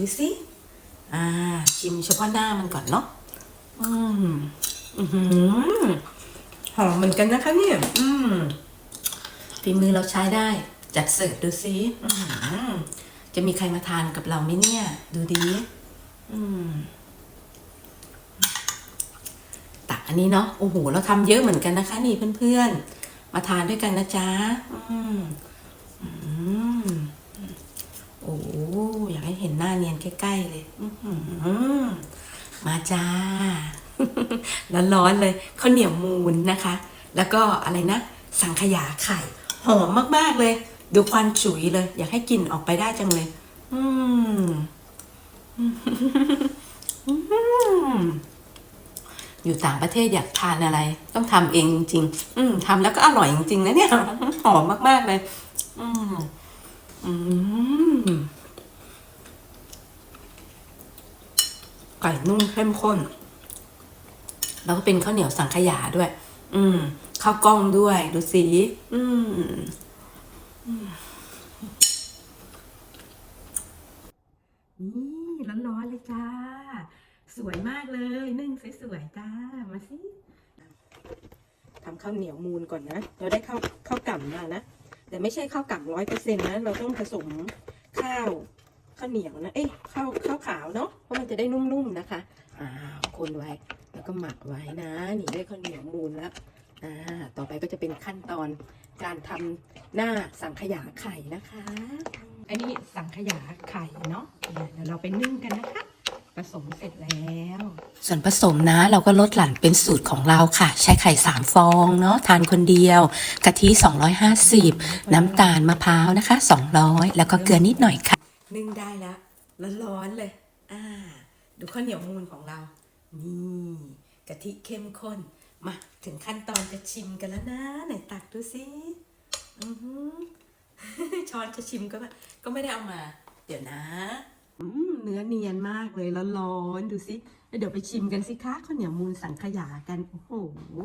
ดูสิ อ่า ชิมเฉพาะหน้ามันก่อนเนาะ อืม อือหือมเหมือนกันนะคะเนี่ย อืมฝีมือเราใช้ได้ จัดเสิร์ฟดูสิ อื้อหือจะมีใครมาทานกับเราไหมเนี่ย ดูดี อืม ตักอันนี้เนาะ โอ้โห เราทำเยอะเหมือนกันนะคะ นี่เพื่อนๆ มาทานด้วยกันนะจ๊ะ อืม อืม โอ้อยากให้เห็นหน้าเนียน ใกล้ๆเลยมาจ้า ร้อนๆเลยข้าวเหนียวมูนนะคะ แล้วก็อะไรนะ สังขยาไข่หอมมากๆเลย ดูควันฉุยเลย อยากให้กลิ่นออกไปได้จังเลย อืมอยู่ต่างประเทศอยากทานอะไร ต้องทำเองจริงๆ อืมทำแล้วก็อร่อยจริงๆนะเนี่ยหอมมากๆเลย อืมอืม ไก่นุ่มเข้มข้น แล้วก็เป็นข้าวเหนียวสังขยาด้วย อืมข้าวกล้องด้วย ดูสิอืมนี่ร้อนๆเลยจ้า สวยมากเลยนึ่งสวยๆจ้า มาสิทำข้าวเหนียวมูนก่อนนะ เราได้ข้าวข้าวกล่ำมานะ แต่ไม่ใช่ข้าวกล่ำร้อยเปอร์เซ็นต์นะ เราต้องผสมข้าว ข้าวเหนียวนะ เอ้ยข้าวข้าวขาวเนาะ เพราะมันจะได้นุ่มๆนะคะ อ่า คนไว้ แล้วก็หมักไว้นะ นี่ได้ข้าวเหนียวมูนแล้ว อ่า ต่อไปก็จะเป็นขั้นตอนการทำหน้าสังขยาไข่นะคะ อันนี้สังขยาไข่เนาะเดี๋ยวเราไปนึ่งกันนะคะ ผสมเสร็จแล้ว ส่วนผสมนะเราก็ลดหลั่นเป็นสูตรของเราค่ะ ใช้ไข่ 3 ฟองเนาะทานคนเดียว กะทิ 250 น้ำตาลมะพร้าวนะคะ 200 แล้วก็เกลือนิดหน่อยค่ะ นึ่งได้แล้วร้อนๆเลย อ่า ดูข้าวเหนียวมูนของเรา นี่กะทิเข้มข้น มาถึงขั้นตอนจะชิมกันแล้วนะ ไหนตักดูสิอือหือช้อนจะชิมก็ก็ไม่ได้เอามา เดี๋ยวนะเนื้อเนียนมากเลยแล้วร้อนๆดูสิ เดี๋ยวไปชิมกันสิคะข้าวเหนียวมูนสังขยากัน โอ้โห